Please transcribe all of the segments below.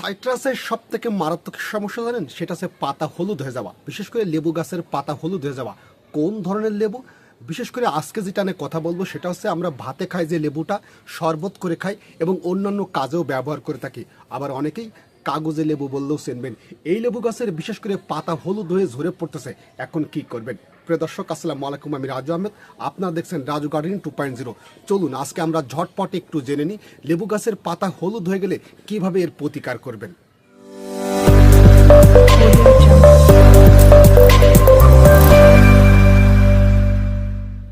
সাইট্রাসের সব থেকে মারাত্মক সমস্যা জানেন? সেটা হচ্ছে পাতা হলুদ হয়ে যাওয়া। বিশেষ করে লেবু গাছের পাতা হলুদ হয়ে যাওয়া। কোন ধরনের লেবু? বিশেষ করে আজকে যেটা নিয়ে কথা বলব, সেটা হচ্ছে আমরা ভাতে খাই যে লেবুটা, শরবত করে খাই এবং অন্যান্য কাজেও ব্যবহার করে থাকি। আবার অনেকেই কাগজে লেবু বললেও চেনবেন। এই লেবু গাছের বিশেষ করে পাতা হলুদ হয়ে ঝরে পড়তেছে। এখন কি করবেন? প্রিয় দর্শক, আসসালামু আলাইকুম, আমি রাজু আহমেদ। আপনারা দেখছেন Raju garden two point zero. চলুন, আজকে আমরা ঝটপট একটু জেনে নিই লেবু গাছের পাতা হলুদ হয়ে গেলে কীভাবে এর প্রতিকার করবেন।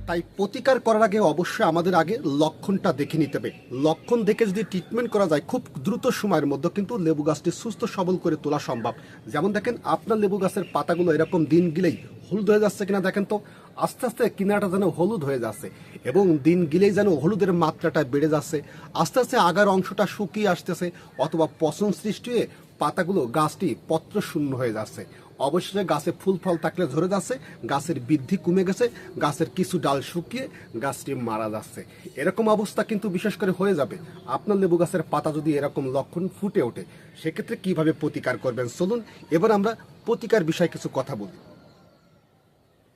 তাই প্রতিকার করার আগে অবশ্যই আমাদের আগে লক্ষণটা দেখে নিতে হবে। লক্ষণ দেখে যদি ট্রিটমেন্ট করা যায় খুব দ্রুত সময়ের মধ্যে কিন্তু লেবু গাছটি সুস্থ সবল করে তোলা সম্ভব। যেমন দেখেন, আপনার লেবু গাছের পাতাগুলো এরকম দিন গিলেই হলুদ হয়ে যাচ্ছে কিনা দেখেন তো, আস্তে আস্তে কিনাটা যেন হলুদ হয়ে যাচ্ছে এবং দিন গিলেই যেন হলুদের মাত্রাটা বেড়ে যাচ্ছে। আস্তে আস্তে আগার অংশটা শুকিয়ে আসতেছে অথবা পচন সৃষ্টি হয়ে পাতাগুলো গাছটি পত্র শূন্য হয়ে যাচ্ছে। অবশেষে গাছে ফুল ফল থাকলে ঝরে যাচ্ছে, গাছের বৃদ্ধি কমে গেছে, গাছের কিছু ডাল শুকিয়ে গাছটি মারা যাচ্ছে। এরকম অবস্থা কিন্তু বিশেষ করে হয়ে যাবে। আপনার লেবু গাছের পাতা যদি এরকম লক্ষণ ফুটে ওঠে, সেক্ষেত্রে কীভাবে প্রতিকার করবেন? চলুন, এবার আমরা প্রতিকার বিষয়ে কিছু কথা বলি।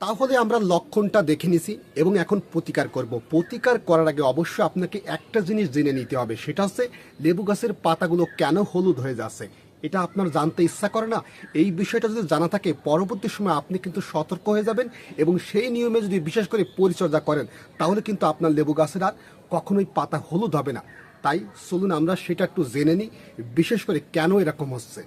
তাহলে আমরা লক্ষণটা দেখে নিছি এবং এখন প্রতিকার করব। প্রতিকার করার আগে অবশ্যই আপনাকে একটা জিনিস জেনে নিতে হবে, সেটা হচ্ছে লেবু গাছের পাতাগুলো কেন হলুদ হয়ে যাচ্ছে। এটা আপনার জানতে ইচ্ছা করে না। এই বিষয়টা যদি জানা থাকে, পরবর্তী সময় আপনি কিন্তু সতর্ক হয়ে যাবেন এবং সেই নিয়মে যদি বিশেষ করে পরিচর্যা করেন, তাহলে কিন্তু আপনার লেবু গাছের আর কখনোই পাতা হলুদ হবে না। তাই চলুন আমরা সেটা একটু জেনে নিই, বিশেষ করে কেন এরকম হচ্ছে।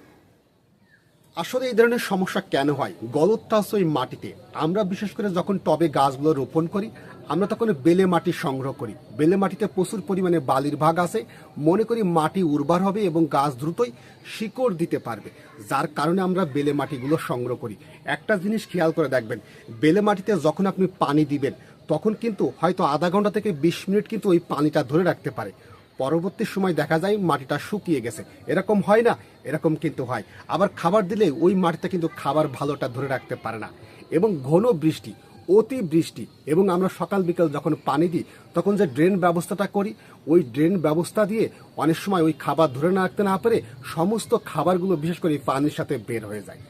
আসলে এই ধরনের সমস্যা কেন হয়? গলতটা হচ্ছে ওই মাটিতে। আমরা বিশেষ করে যখন টবে গাছগুলো রোপণ করি আমরা তখন বেলে মাটি সংগ্রহ করি। বেলে মাটিতে প্রচুর পরিমাণে বালির ভাগ আছে। মনে করি মাটি উর্বর হবে এবং গাছ দ্রুতই শিকড় দিতে পারবে। যার কারণে আমরা বেলে মাটিগুলো সংগ্রহ করি। একটা জিনিস খেয়াল করে দেখবেন, বেলে মাটিতে যখন আপনি পানি দিবেন, তখন কিন্তু হয়তো আধা ঘণ্টা থেকে বিশ মিনিট কিন্তু ওই পানিটা ধরে রাখতে পারে। পরবর্তী সময় দেখা যায় মাটিটা শুকিয়ে গেছে। এরকম হয় না, এরকম কিন্তু হয়। আবার খাবার দিলে ওই মাটিতে কিন্তু খাবার ভালোটা ধরে রাখতে পারে না। এবং ঘন বৃষ্টি অতি বৃষ্টি এবং আমরা সকাল বিকাল যখন পানি দিই, তখন যে ড্রেন ব্যবস্থাটা করি, ওই ড্রেন ব্যবস্থা দিয়ে অনেক সময় ওই খাবার ধরে না রাখতে না পারে সমস্ত খাবারগুলো বিশেষ করে পানির সাথে বের হয়ে যায়।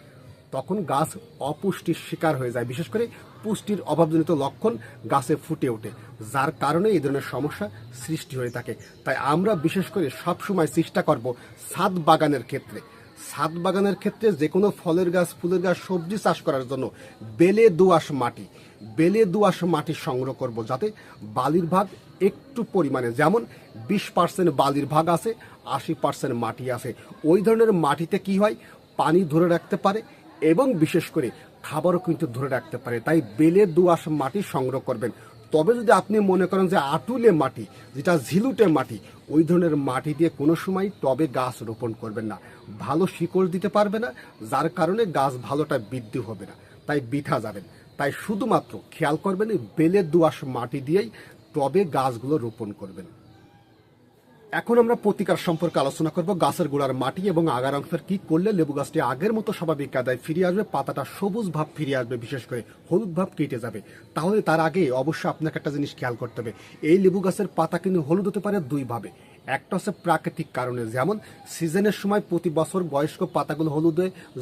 তখন গাছ অপুষ্টির শিকার হয়ে যায়, বিশেষ করে পুষ্টির অভাবজনিত লক্ষণ গাছে ফুটে ওঠে, যার কারণে এই ধরনের সমস্যা সৃষ্টি হয়ে থাকে। তাই আমরা বিশেষ করে সবসময় চেষ্টা করব ছাদ বাগানের ক্ষেত্রে ছাদ বাগানের ক্ষেত্রে যে কোনো ফলের গাছ, ফুলের গাছ, সবজি চাষ করার জন্য বেলে দোআঁশ মাটি। বেলে দোআঁশ মাটি সংগ্রহ করব যাতে বালির ভাগ একটু পরিমাণে, যেমন বিশ পার্সেন্ট বালির ভাগ আছে, আশি পার্সেন্ট মাটি আছে। ওই ধরনের মাটিতে কি হয়? পানি ধরে রাখতে পারে এবং বিশেষ করে খাবারও কিন্তু ধরে রাখতে পারে। তাই বেলে দোআঁশ মাটি সংগ্রহ করবেন। তবে যদি আপনি মনে করেন যে আটুলে মাটি, যেটা ঝিলুটে মাটি, ওই ধরনের মাটি দিয়ে কোনো সময় টবে গাছ রোপণ করবেন না। ভালো শিকড় দিতে পারবে না, যার কারণে গাছ ভালোটা বৃদ্ধি হবে না। তাই বিঠা যাবেন। তাই শুধুমাত্র খেয়াল করবেন বেলের বেলে দোআঁশ মাটি দিয়েই টবে গাছগুলো রোপণ করবেন। এখন আমরা প্রতিকার সম্পর্কে আলোচনা করব, গাছের গোড়ার মাটি এবং আগার অংশের কি করলে লেবু গাছটি আগের মতো স্বাভাবিক কাদায় ফিরে আসবে, পাতাটা সবুজ ভাব ফিরে আসবে, বিশেষ করে হলুদ ভাব কেটে যাবে। তাহলে তার আগে অবশ্যই আপনাকে একটা জিনিস খেয়াল করতে হবে, এই লেবু গাছের পাতা কিন্তু হলুদ হতে পারে দুই ভাবে। একটা হচ্ছে প্রাকৃতিক কারণে, যেমন সিজনের সময় প্রতি বছর বয়স্ক পাতাগুলো হলুদ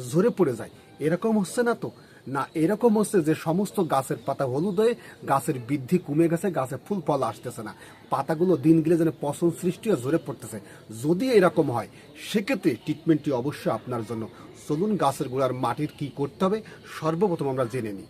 ঝরে পড়ে যায়, এরকম হচ্ছে না তো? না, এরকম হচ্ছে যে সমস্ত গাছের পাতা হলুদ হয়ে গাছের বৃদ্ধি কমে গেছে, গাছে ফুল, ফল আসতেছে না। পাতাগুলো দিন গেলে যেন পচন সৃষ্টি ঝরে পড়তেছে। যদি এরকম হয়, সেক্ষেত্রে ট্রিটমেন্টটি অবশ্যই আপনার জন্য। চলুন গাছের গোড়ার মাটির কি করতে হবে, সর্বপ্রথম আমরা জেনে নিই।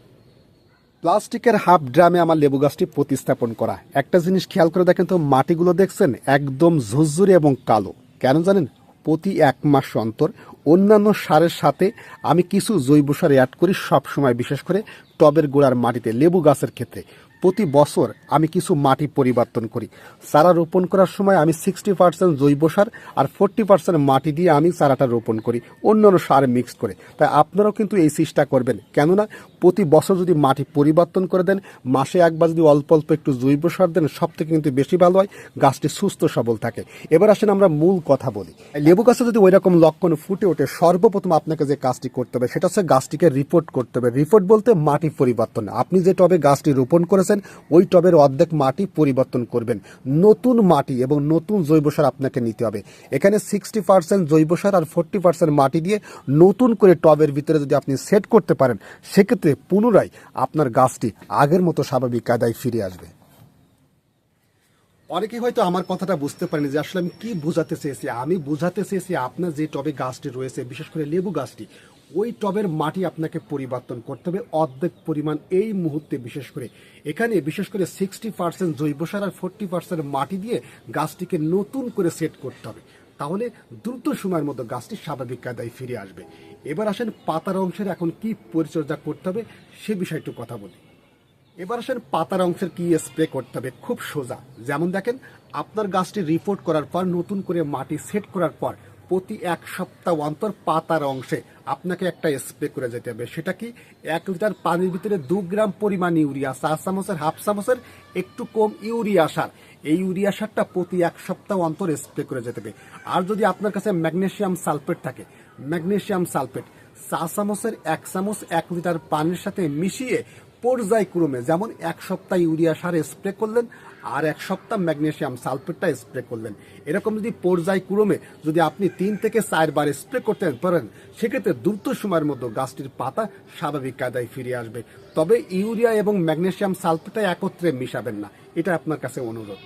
প্লাস্টিকের হাফ ড্রামে আমার লেবু গাছটি প্রতিস্থাপন করা। একটা জিনিস খেয়াল করে দেখেন তো, মাটিগুলো দেখছেন একদম ঝুরঝুরে এবং কালো। কেন জানেন? প্রতি এক মাস অন্তর, অন্যান্য সারের সাথে আমি কিছু জৈব সার অ্যাড করি সবসময়, বিশেষ করে টবের গোড়ার মাটিতে, লেবু গাছের ক্ষেত্রে। প্রতি বছর আমি কিছু মাটি পরিবর্তন করি। চারা রোপণ করার সময় আমি সিক্সটি পার্সেন্ট জৈব সার আর ফোরটি পার্সেন্ট মাটি দিয়ে আমি চারাটা রোপণ করি, অন্যান্য সার মিক্স করে। তাই আপনারাও কিন্তু এই চেষ্টা করবেন। কেননা, প্রতি বছর যদি মাটি পরিবর্তন করে দেন, মাসে একবার যদি অল্প অল্প একটু জৈব সার দেন সব থেকে কিন্তু বেশি ভালো হয়, গাছটি সুস্থ সবল থাকে। এবার আসেন আমরা মূল কথা বলি। লেবু গাছে যদি ওই রকম লক্ষণ ফুটে ওঠে, সর্বপ্রথম আপনাকে যে কাজটি করতে হবে, সেটা হচ্ছে গাছটিকে রিপোর্ট করতে হবে। রিপোর্ট বলতে মাটি পরিবর্তন। আপনি যে টবে গাছটি রোপণ করেছেন রেখেছেন ওই টবের অর্ধেক মাটি পরিবর্তন করবেন। নতুন মাটি এবং নতুন জৈব সার আপনাকে নিতে হবে। এখানে সিক্সটি পার্সেন্ট জৈব সার আর ফোর্টি পার্সেন্ট মাটি দিয়ে নতুন করে টবের ভিতরে যদি আপনি সেট করতে পারেন, সেক্ষেত্রে পুনরায় আপনার গাছটি আগের মতো স্বাভাবিক কায়দায় ফিরে আসবে। অনেকেই হয়তো আমার কথাটা বুঝতে পারেনি যে আসলে আমি কি বোঝাতে চেয়েছি। আমি বোঝাতে চেয়েছি আপনার যে টবে গাছটি রয়েছে, বিশেষ করে লেবু গাছটি ওই টবের মাটি আপনাকে পরিবর্তন করতে হবে। অর্ধেক পরিমাণ এই মুহূর্তে বিশেষ করে। এখানে বিশেষ করে সিক্সটি পার্সেন্ট জৈব সার আর ফোর্টি পার্সেন্ট মাটি দিয়ে গাছটিকে নতুন করে সেট করতে হবে। তাহলে দ্রুত সময়ের মধ্যে গাছটি স্বাভাবিক কায়দায় ফিরে আসবে। এবার আসেন পাতার অংশের এখন কি পরিচর্যা করতে হবে সে বিষয়ে একটু কথা বলি। এবার আসেন পাতার অংশের কি স্প্রে করতে হবে খুব সোজা। যেমন দেখেন, আপনার গাছটি রিপোর্ট করার পর, নতুন করে মাটি সেট করার পর, প্রতি এক সপ্তাহ অন্তর পাতার অংশে আপনাকে একটা স্প্রে করে যেতে হবে। সেটা কি? এক লিটার পানির ভিতরে দু গ্রাম পরিমাণ ইউরিয়া, চার চামচের, হাফ চামচের, একটু কম ইউরিয়া সার। এই ইউরিয়া সারটা প্রতি এক সপ্তাহ অন্তর স্প্রে করে যেতে হবে। আর যদি আপনার কাছে ম্যাগনেশিয়াম সালফেট থাকে, ম্যাগনেশিয়াম সালফেট চা চামচের, এক চামচ, এক লিটার পানির সাথে মিশিয়ে পর্যায়ক্রমে যেমন এক সপ্তাহ ইউরিয়া সার স্প্রে করলেন আর এক সপ্তাহ ম্যাগনেশিয়াম সালফেটটা স্প্রে করলেন। এরকম যদি পর্যায়ক্রমে যদি আপনি তিন থেকে চারবার স্প্রে করতে পারেন, সেক্ষেত্রে দ্রুত সময়ের মধ্যে গাছটির পাতা স্বাভাবিক কায়দায় ফিরে আসবে। তবে ইউরিয়া এবং ম্যাগনেশিয়াম সালফেটটা একত্রে মিশাবেন না। এটা আপনার কাছে অনুরোধ।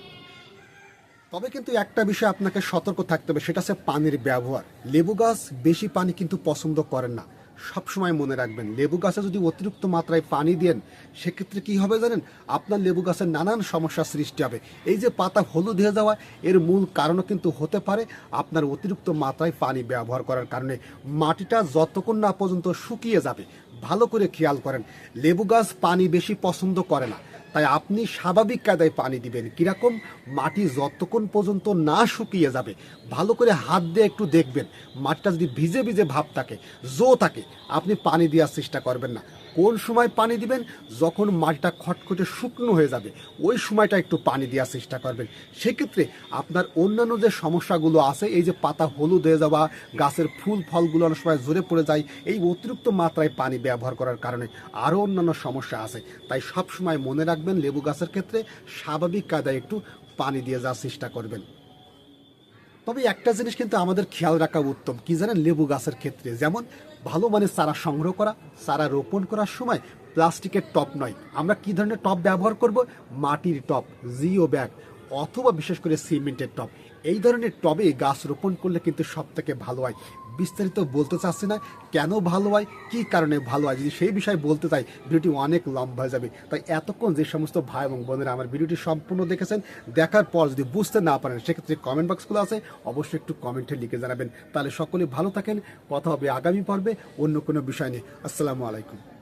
তবে কিন্তু একটা বিষয় আপনাকে সতর্ক থাকতে হবে, সেটা হচ্ছে পানির ব্যবহার। লেবু গাছ বেশি পানি কিন্তু পছন্দ করেন না। সবসময় মনে রাখবেন। লেবু গাছে যদি অতিরিক্ত মাত্রায় পানি দেন, সেক্ষেত্রে কি হবে জানেন? আপনার লেবু গাছের নানান সমস্যার সৃষ্টি হবে। এই যে পাতা হলুদ হয়ে যাওয়া, এর মূল কারণও কিন্তু হতে পারে আপনার অতিরিক্ত মাত্রায় পানি ব্যবহার করার কারণে। মাটিটা যতক্ষণ না পর্যন্ত শুকিয়ে যাবে, ভালো করে খেয়াল করেন। লেবু গাছ পানি বেশি পছন্দ করে না। তাই আপনি স্বাভাবিক কায়দায় পানি দিবেন। কীরকম? মাটি যতক্ষণ পর্যন্ত না শুকিয়ে যাবে, ভালো করে হাত দিয়ে একটু দেখবেন। মাটিটা যদি ভিজে ভিজে ভাব থাকে, জো থাকে, আপনি পানি দেওয়ার চেষ্টা করবেন না। কোন সময় পানি দিবেন? যখন মাটিটা খটখটে শুকনো হয়ে যাবে, ওই সময়টা একটু পানি দেওয়ার চেষ্টা করবেন। সেক্ষেত্রে আপনার অন্যান্য যে সমস্যাগুলো আছে, এই যে পাতা হলুদ হয়ে যাওয়া, গাছের ফুল ফলগুলো অনেক সময় জোরে পড়ে যায়, এই অতিরিক্ত মাত্রায় পানি ব্যবহার করার কারণে আরও অন্যান্য সমস্যা আছে। তাই সব সময় মনে রাখবেন, লেবু গাছের ক্ষেত্রে স্বাভাবিক কায়দায় একটু পানি দিয়ে যাওয়ার চেষ্টা করবেন। তবে একটা জিনিস কিন্তু আমাদের খেয়াল রাখা উত্তম, কি জানেন? লেবু গাছের ক্ষেত্রে যেমন ভালো মানের সারা সংগ্রহ করা, সারা রোপণ করার সময় প্লাস্টিকের টপ নয়। আমরা কি ধরনের টপ ব্যবহার করব? মাটির টপ, জিও ব্যাগ, অথবা বিশেষ করে সিমেন্টের টপ। এই ধরনের টবে গাছ রোপণ করলে কিন্তু সব থেকে ভালো হয়। বিস্তারিত বলতে চাচ্ছি না কেন ভালো হয়, কী কারণে ভালো হয়, যদি সেই বিষয়ে বলতে চাই, ভিডিওটি অনেক লম্বা হয়ে যাবে। তাই এতক্ষণ যে সমস্ত ভাই এবং বোনেরা আমার ভিডিওটি সম্পূর্ণ দেখেছেন, দেখার পর যদি বুঝতে না পারেন, সেক্ষেত্রে কমেন্ট বক্সগুলো আছে, অবশ্যই একটু কমেন্টে লিখে জানাবেন। তাহলে সকলে ভালো থাকেন, কথা হবে আগামী পর্বে অন্য কোনো বিষয় নিয়ে। আসসালামু আলাইকুম।